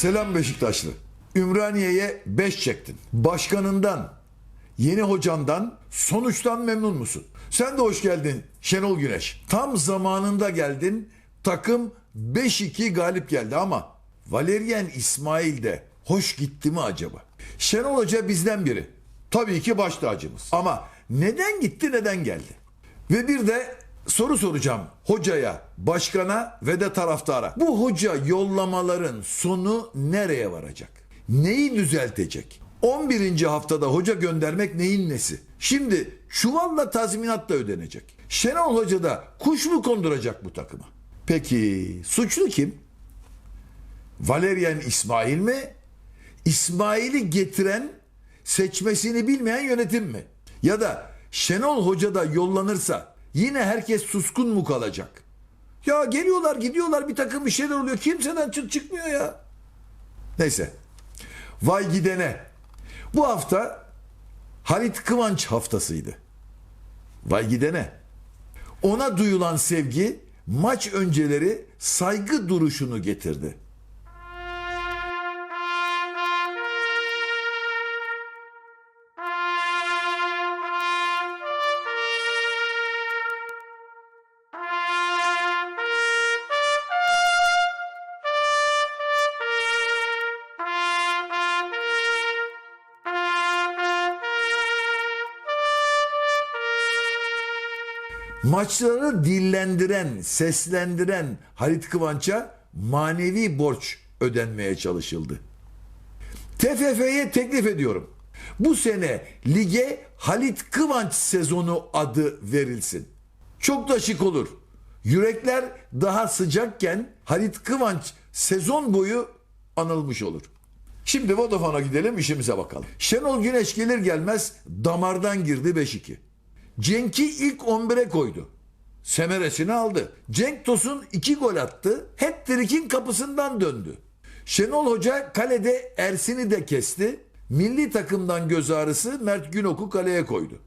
Selam Beşiktaşlı. Ümraniye'ye 5 çektin. Başkanından, yeni hocandan, sonuçtan memnun musun? Sen de hoş geldin Şenol Güneş. Tam zamanında geldin. Takım 5-2 galip geldi ama Valerian İsmail de hoş gitti mi acaba? Şenol Hoca bizden biri. Tabii ki baş tacımız. Ama neden gitti neden geldi? Ve bir de soru soracağım hocaya, başkana ve de taraftara. Bu hoca yollamaların sonu nereye varacak? Neyi düzeltecek? 11. haftada hoca göndermek neyin nesi? Şimdi çuvalla tazminat da ödenecek. Şenol Hoca da kuş mu konduracak bu takıma? Peki suçlu kim? Valerian İsmail mi? İsmail'i getiren seçmesini bilmeyen yönetim mi? Ya da Şenol Hoca da yollanırsa yine herkes suskun mu kalacak? Ya geliyorlar gidiyorlar bir takım bir şeyler oluyor. Kimseden çıt çıkmıyor ya. Neyse. Vay gidene. Bu hafta Halit Kıvanç haftasıydı. Vay gidene. Ona duyulan sevgi maç önceleri saygı duruşunu getirdi. Maçları dillendiren, seslendiren Halit Kıvanç'a manevi borç ödenmeye çalışıldı. TFF'ye teklif ediyorum. Bu sene lige Halit Kıvanç sezonu adı verilsin. Çok da şık olur. Yürekler daha sıcakken Halit Kıvanç sezon boyu anılmış olur. Şimdi Vodafone'a gidelim işimize bakalım. Şenol Güneş gelir gelmez damardan girdi 5-2. Cenk'i ilk 11'e koydu. Semeresini aldı. Cenk Tosun 2 gol attı. Hat-trick'in kapısından döndü. Şenol Hoca kalede Ersin'i de kesti. Milli takımdan göz ağrısı Mert Günok'u kaleye koydu.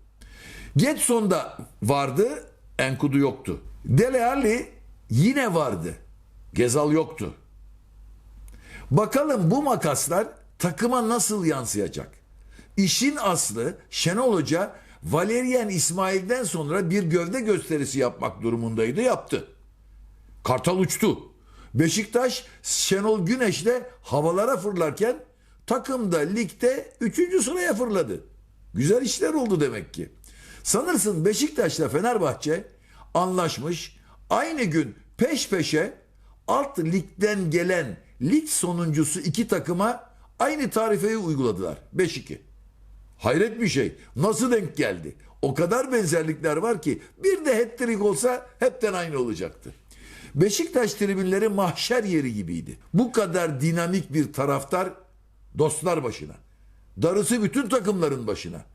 Getson da vardı, Enkudu yoktu. Dele Alli yine vardı. Gezal yoktu. Bakalım bu makaslar takıma nasıl yansıyacak? İşin aslı Şenol Hoca Valerian İsmail'den sonra bir gövde gösterisi yapmak durumundaydı yaptı. Kartal uçtu. Beşiktaş Şenol Güneş'le havalara fırlarken takım da ligde 3. sıraya fırladı. Güzel işler oldu demek ki. Sanırsın Beşiktaş'la Fenerbahçe anlaşmış aynı gün peş peşe alt ligden gelen lig sonuncusu iki takıma aynı tarifeyi uyguladılar. 5-2. Hayret bir şey. Nasıl denk geldi? O kadar benzerlikler var ki bir de hat-trick olsa hepten aynı olacaktı. Beşiktaş tribünleri mahşer yeri gibiydi. Bu kadar dinamik bir taraftar dostlar başına. Darısı bütün takımların başına.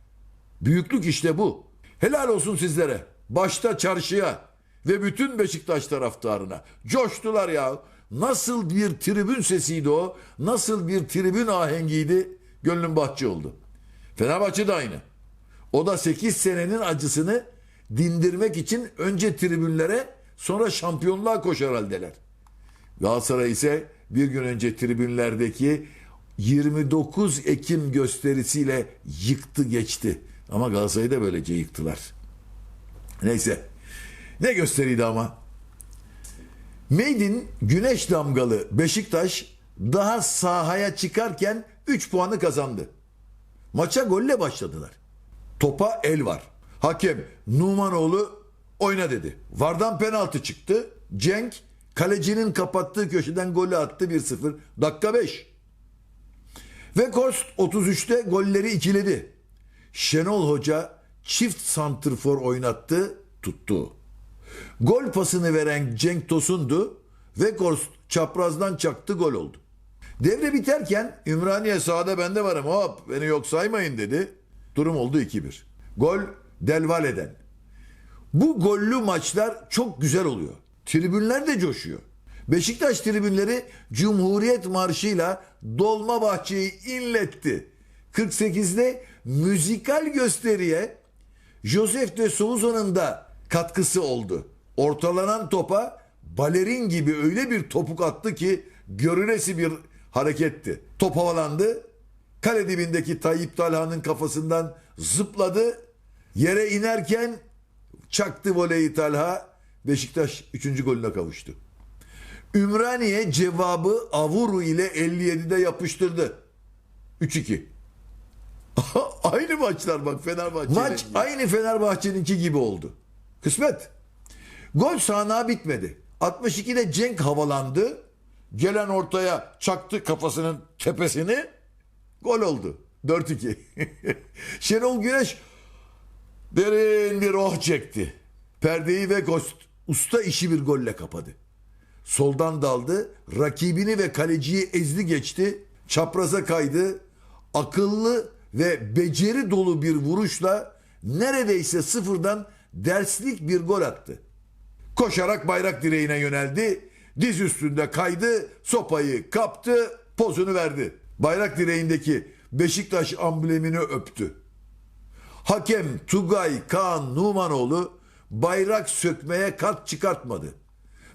Büyüklük işte bu. Helal olsun sizlere. Başta çarşıya ve bütün Beşiktaş taraftarına. Coştular ya. Nasıl bir tribün sesiydi o? Nasıl bir tribün ahengiydi? Gönlüm bahçe oldu. Fenerbahçe de aynı. O da 8 senenin acısını dindirmek için önce tribünlere sonra şampiyonluğa koşar haldeler. Galatasaray ise bir gün önce tribünlerdeki 29 Ekim gösterisiyle yıktı geçti. Ama Galatasaray'ı da böylece yıktılar. Neyse. Ne gösteriydi ama? Maydin güneş damgalı Beşiktaş daha sahaya çıkarken 3 puanı kazandı. Maça golle başladılar. Topa el var. Hakem Numanoğlu oyna dedi. Vardan penaltı çıktı. Cenk kalecinin kapattığı köşeden golü attı 1-0. Dakika 5. Ve Kost 33'te golleri ikiledi. Şenol Hoca çift santrfor oynattı, tuttu. Gol pasını veren Cenk Tosun'du ve Korst çaprazdan çaktı gol oldu. Devre biterken Ümraniye sahada bende varım hop beni yok saymayın dedi. Durum oldu 2-1. Gol Delvale'den. Bu gollü maçlar çok güzel oluyor. Tribünler de coşuyor. Beşiktaş tribünleri Cumhuriyet Marşı'yla Dolmabahçe'yi inletti. 48'de müzikal gösteriye Joseph de Souza'nın da katkısı oldu. Ortalanan topa balerin gibi öyle bir topuk attı ki görünesi bir hareketti. Top havalandı. Kale dibindeki Tayyip Talha'nın kafasından zıpladı. Yere inerken çaktı voleyi Talha. Beşiktaş 3. golüne kavuştu. Ümraniye cevabı Avuru ile 57'de yapıştırdı. 3-2. aynı maçlar bak Fenerbahçe. Maç aynı Fenerbahçe'ninki gibi oldu. Kısmet. Gol sahna bitmedi. 62'de Cenk havalandı. Gelen ortaya çaktı kafasının tepesini. Gol oldu. 4-2. Şenol Güneş derin bir oh çekti. Perdeyi ve Ghost usta işi bir golle kapadı. Soldan daldı, rakibini ve kaleciyi ezdi geçti, çapraza kaydı, akıllı ve beceri dolu bir vuruşla neredeyse sıfırdan derslik bir gol attı. Koşarak bayrak direğine yöneldi, diz üstünde kaydı, sopayı kaptı, pozunu verdi. Bayrak direğindeki Beşiktaş amblemini öptü. Hakem Tugay Kaan Numanoğlu bayrak sökmeye kat çıkartmadı.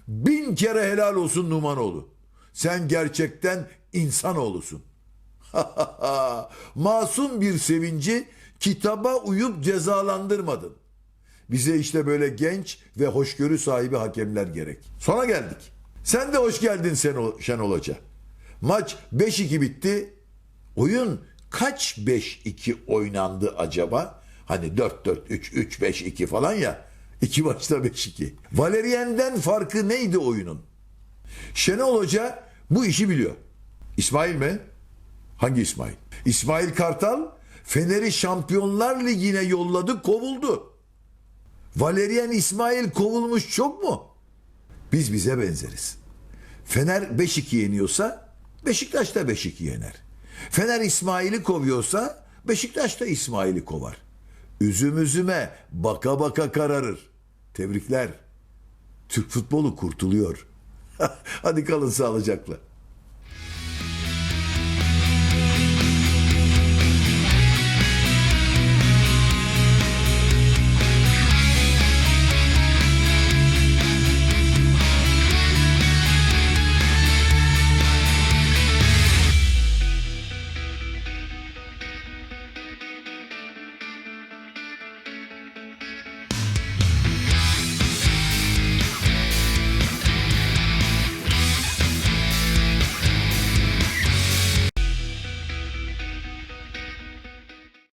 Bin kere helal olsun Numanoğlu. Sen gerçekten insanoğlusun. Masum bir sevinci kitaba uyup cezalandırmadın. Bize işte böyle genç ve hoşgörü sahibi hakemler gerek. Sonra geldik. Sen de hoş geldin Şenol, Şenol Hoca. Maç 5-2 bitti. Oyun kaç 5-2 oynandı acaba? Hani 4-4-3, 3-5-2 falan ya. İki maçta 5-2. Valerien'den farkı neydi oyunun? Şenol Hoca bu işi biliyor. İsmail mi? Hangi İsmail? İsmail Kartal Fener'i Şampiyonlar Ligi'ne yolladı, kovuldu. Valerian İsmail kovulmuş çok mu? Biz bize benzeriz. Fener 5-2 yeniyorsa Beşiktaş da 5-2 yener. Fener İsmail'i kovuyorsa Beşiktaş da İsmail'i kovar. Üzüm üzüme baka baka kararır. Tebrikler. Türk futbolu kurtuluyor. Hadi kalın sağlıcakla.